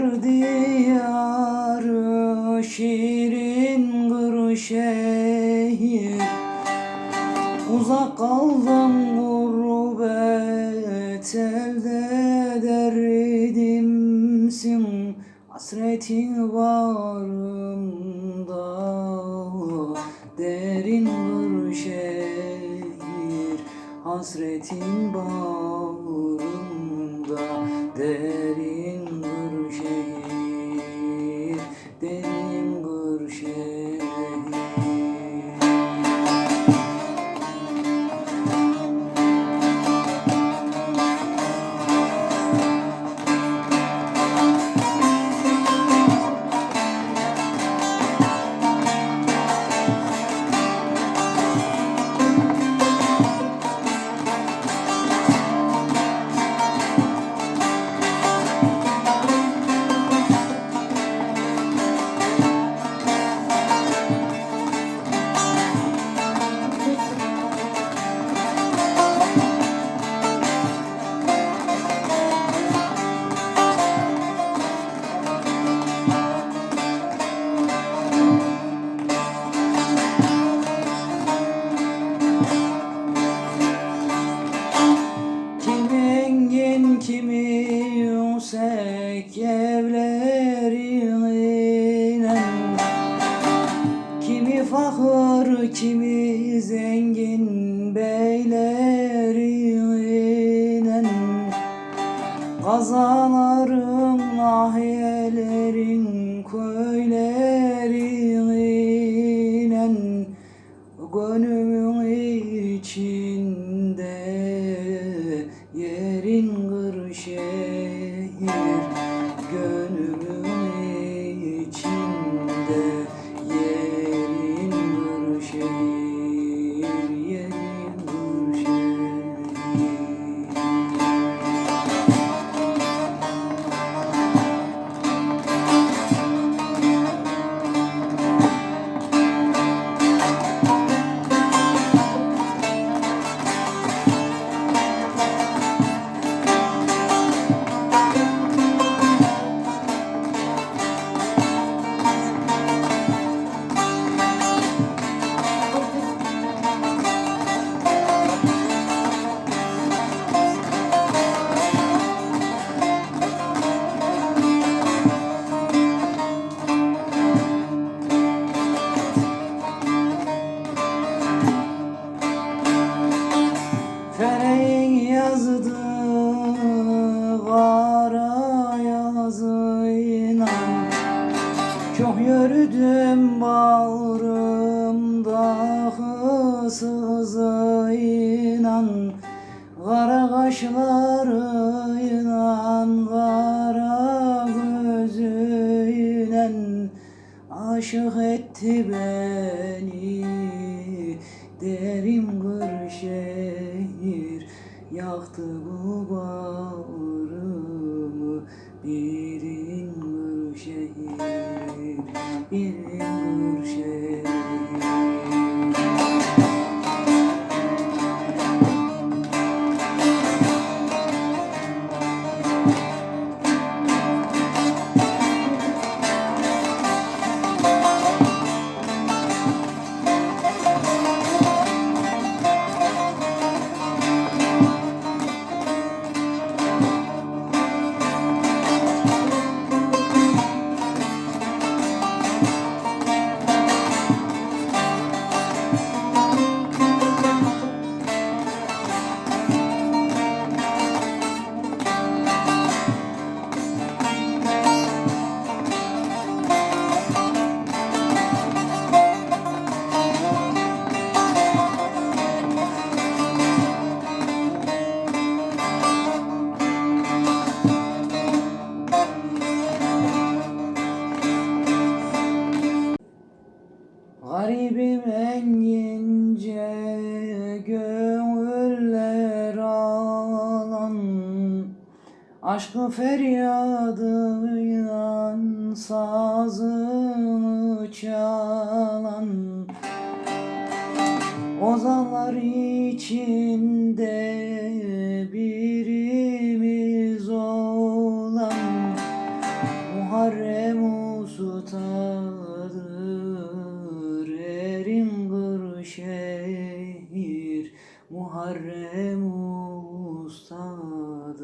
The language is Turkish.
Ozanlar diyarı, şiirin kırşehir Uzak kaldım gurbet elde derdimsin. Hasretin varımda derin bir şehir. Hasretin bağrımda derin Derin bir fakir kimi zengin beylerine Kazaların nahiyelerin köylerine Gönlümün içinde yerin kır şehir Kara kaşlarıyla kara gözüyle Aşık etti beni. Derin bir şehir Yaktı bu bağrımı. Birin bir şehir Birin bir şehir Garibim en ince gönüller alan Aşkı feryadıyla sazını çalan Ozanlar içinde Muharrem ustadır